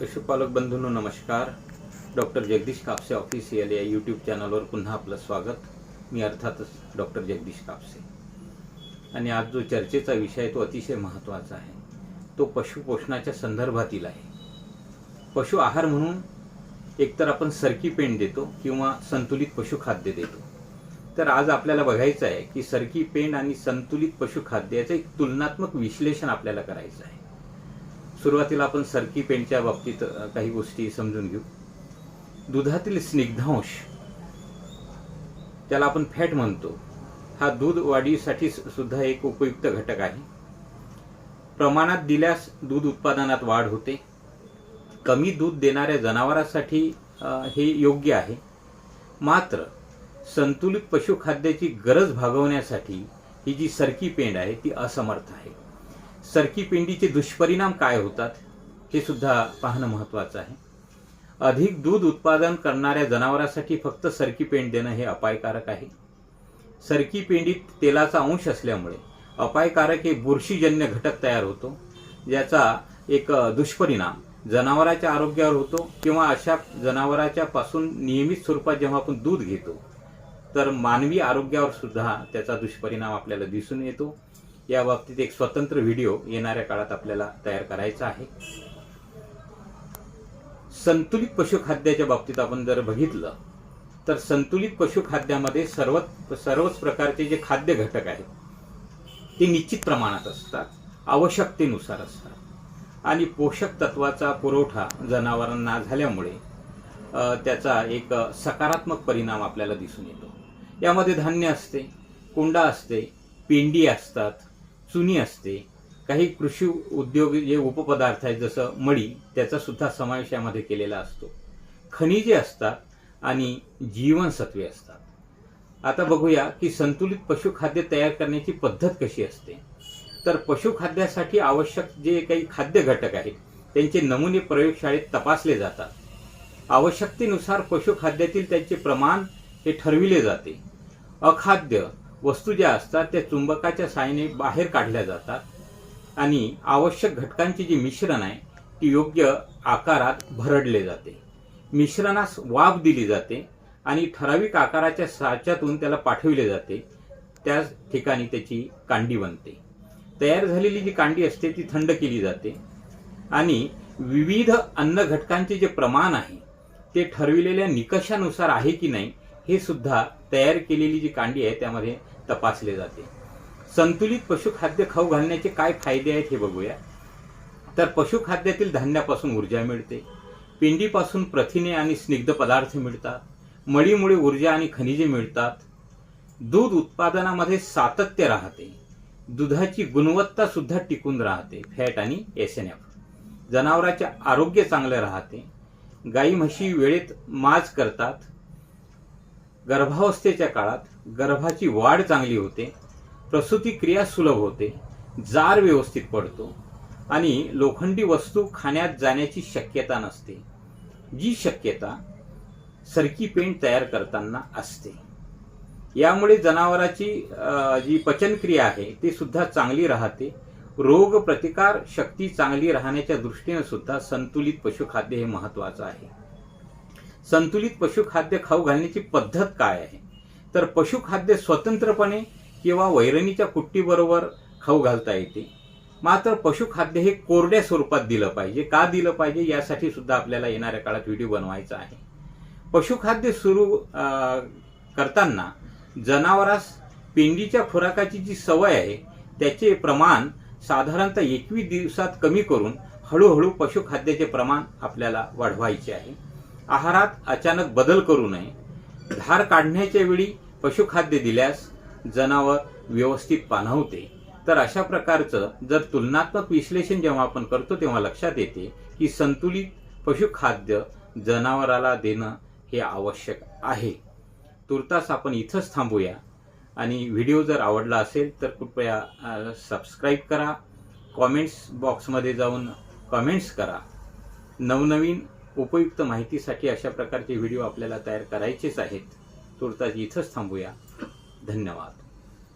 पशुपालक बंधूंनो नमस्कार. डॉक्टर जगदीश कापसे ऑफिशियल या यूट्यूब चॅनलवर पुन्हा आपलं स्वागत. मी अर्थातच डॉक्टर जगदीश कापसे. आणि आज जो चर्चेचा विषय तो अतिशय महत्त्वाचा आहे. तो पशुपोषणाच्या संदर्भातील आहे. पशु आहार म्हणून एकतर आपण सरकी पेंड देतो किंवा संतुलित पशुखाद्य देतो. तर आज आपल्याला बघायचं आहे की सरकी पेंड आणि संतुलित पशुखाद्य याचं एक तुलनात्मक विश्लेषण आपल्याला करायचं आहे. सुरुवातीला आपण सरकी पेंटच्या बाबतीत काही गोष्टी समजून घेऊ. दुधातील स्निग्धांश त्याला आपण फॅट म्हणतो. हा दूध वाढीसाठी सुद्धा एक उपयुक्त घटक आहे. प्रमाणात दिल्यास दूध उत्पादनात वाढ होते. कमी दूध देणाऱ्या जनावरांसाठी हे योग्य आहे. मात्र संतुलित पशुखाद्याची गरज भागवण्यासाठी ही जी सरकी पेंड आहे ती असमर्थ आहे. सरकी पिंडीचे दुष्परिणाम काय होतात हे सुद्धा पाहणं महत्वाचं आहे. अधिक दूध उत्पादन करणाऱ्या जनावरांसाठी फक्त सरकी पेंड देणं हे अपायकारक आहे. सरकी पेंडीत तेलाचा अंश असल्यामुळे अपायकारक हे बुरशीजन्य घटक तयार होतो ज्याचा एक दुष्परिणाम जनावराच्या आरोग्यावर होतो किंवा अशा जनावराच्या पासून नियमित स्वरूपात जेव्हा आपण दूध घेतो तर मानवी आरोग्यावर सुद्धा त्याचा दुष्परिणाम आपल्याला दिसून येतो. या बाबतीत एक स्वतंत्र व्हिडिओ येणाऱ्या काळात आपल्याला तयार करायचा आहे. संतुलित पशुखाद्याच्या बाबतीत आपण जर बघितलं तर संतुलित पशुखाद्यामध्ये सर्व सर्वच प्रकारचे जे खाद्य घटक आहेत ते निश्चित प्रमाणात असतात आवश्यकतेनुसार असतात. आणि पोषक तत्वाचा पुरवठा जनावरांना झाल्यामुळे त्याचा एक सकारात्मक परिणाम आपल्याला दिसून येतो. यामध्ये धान्य असते कोंडा असते पेंडी असतात चुनी असते. काही कृषी उद्योग जे उपपदार्थ आहेत जसं मळी त्याचा सुद्धा समावेश यामध्ये केलेला असतो. खनिजे असतात आणि जीवनसत्वे असतात. आता बघूया की संतुलित पशुखाद्य तयार करण्याची पद्धत कशी असते. तर पशुखाद्यासाठी आवश्यक जे काही खाद्य घटक आहेत त्यांचे नमुने प्रयोगशाळेत तपासले जातात. आवश्यकतेनुसार पशुखाद्यातील त्यांचे प्रमाण हे ठरविले जाते. अखाद्य वस्तू ज्या असतात त्या चुंबकाच्या साहाय्याने बाहेर काढल्या जातात. आणि आवश्यक घटकांचे जे मिश्रण आहे ती योग्य आकारात भरडले जाते. मिश्रणास वाफ दिली जाते आणि ठराविक आकाराच्या साच्यातून त्याला पाठविले जाते. त्याच ठिकाणी त्याची कांडी बनते. तयार झालेली जी कांडी असते ती थंड केली जाते. आणि विविध अन्न घटकांचे जे प्रमाण आहे ते ठरविलेल्या निकषानुसार आहे की नाही हे सुद्धा तयार केलेली जी कांडी आहे त्यामध्ये तपासले जाते. संतुलित पशुखाद्य खाऊ घालण्याचे काय फायदे आहेत हे बघूया. तर पशुखाद्यातील धान्यापासून ऊर्जा मिळते. पिंडीपासून प्रथिने आणि स्निग्ध पदार्थ मिळतात. मळीमुळे ऊर्जा आणि खनिजे मिळतात. दूध उत्पादनामध्ये सातत्य राहते. दुधाची गुणवत्ता सुद्धा टिकून राहते. फॅट आणि एस एन एफ जनावराचे आरोग्य चांगले राहते. गाई म्हशी वेळेत माज करतात. गर्भावस्थेच्या काळात गर्भाची वाढ चांगली होते प्रसूती क्रिया सुलभ होते जार व्यवस्थित पडतो आणि लोखंडी वस्तू खाण्यात जाण्याची शक्यता नसते जी शक्यता सरकी पेंट तयार करताना असते. यामुळे जनावराची जी पचनक्रिया आहे ती सुद्धा चांगली राहते. रोग प्रतिकार शक्ती चांगली राहण्याच्या दृष्टीने सुद्धा संतुलित पशुखाद्य हे महत्वाचं आहे. संतुलित पशुखाद्य खाऊ घालण्याची पद्धत काय आहे? तर पशुखाद्य स्वतंत्रपणे किंवा वैरणीच्या कुट्टीबरोबर खाऊ घालता येते. मात्र पशुखाद्य हे कोरड्या स्वरूपात दिलं पाहिजे. का दिलं पाहिजे? यासाठी सुद्धा आपल्याला येणाऱ्या काळात व्हिडिओ बनवायचा आहे. पशुखाद्य सुरू करताना जनावरास पेंडीच्या खुराकाची जी सवय आहे त्याचे प्रमाण साधारणतः एकवीस दिवसात कमी करून हळूहळू पशुखाद्याचे प्रमाण आपल्याला वाढवायचे आहे. आहारात अचानक बदल करू नये. धार काढण्याच्या वेळी पशुखाद्य दिल्यास जनावर व्यवस्थित पाणवते तर अशा प्रकारचं जर तुलनात्मक विश्लेषण जेव्हा आपण करतो तेव्हा लक्षात येते की संतुलित पशुखाद्य जनावराला देणं हे आवश्यक आहे. तुर्तास आपण इथंच थांबूया. आणि व्हिडिओ जर आवडला असेल तर कृपया सबस्क्राईब करा. कॉमेंट्स बॉक्समध्ये जाऊन कमेंट्स करा. नवनवीन उपयुक्त माहितीसाठी अशा प्रकारचे व्हिडिओ आपल्याला तयार करायचेच आहेत. तुर्तास इथंच थांबूया. धन्यवाद.